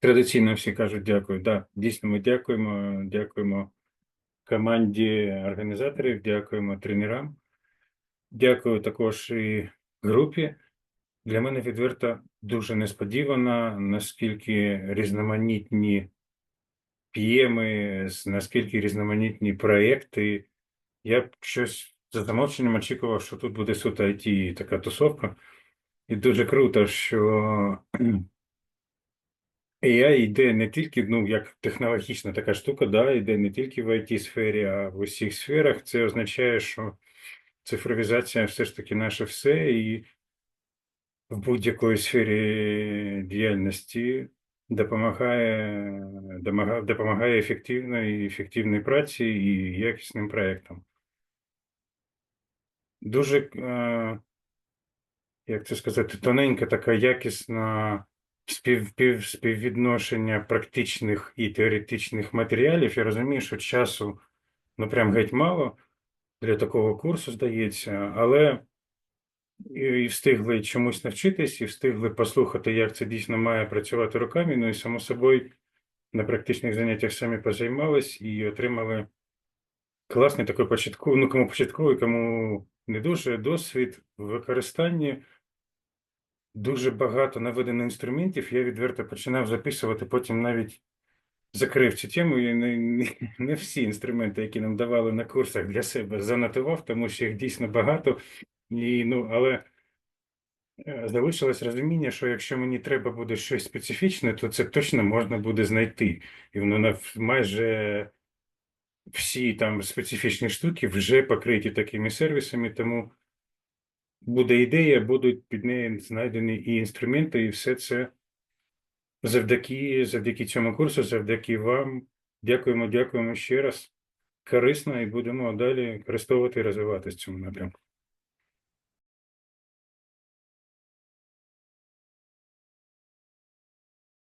Традиційно всі кажуть дякую. Да, дійсно, ми дякуємо. Дякуємо команді організаторів, дякуємо тренерам. Дякую також і групі. Для мене відверто дуже несподівано, наскільки різноманітні п'єми, наскільки різноманітні проекти. Я б щось за замовченням очікував, що тут буде суто IT така тусовка. І дуже круто, що AI йде не тільки, ну, як технологічна така штука, да, йде не тільки в IT-сфері, а в усіх сферах. Це означає, що цифровізація все ж таки наше все, і в будь-якої сфері діяльності допомагає, допомагає ефективної, ефективній праці і якісним проектам. Дуже, е, як це сказати, тоненька така якісна спів, спів, співвідношення практичних і теоретичних матеріалів. Я розумію, що часу ну прям геть мало для такого курсу, здається, але і, і встигли чомусь навчитись, і встигли послухати, як це дійсно має працювати руками. Ну і само собою на практичних заняттях самі позаймались і отримали класний такий початковий, ну кому початковий, кому не дуже досвід в використанні. Дуже багато наведено інструментів. Я відверто починав записувати, потім навіть закрив цю тему. І не, не, не всі інструменти, які нам давали на курсах для себе, занотував, тому що їх дійсно багато. І, ну, але е, залишилось розуміння, що якщо мені треба буде щось специфічне, то це точно можна буде знайти. І воно майже всі там специфічні штуки вже покриті такими сервісами, тому буде ідея, будуть під нею знайдені і інструменти, і все це завдяки, завдяки цьому курсу, завдяки вам. Дякуємо, дякуємо ще раз. Корисно і будемо далі користувати і розвиватися в цьому напрямку.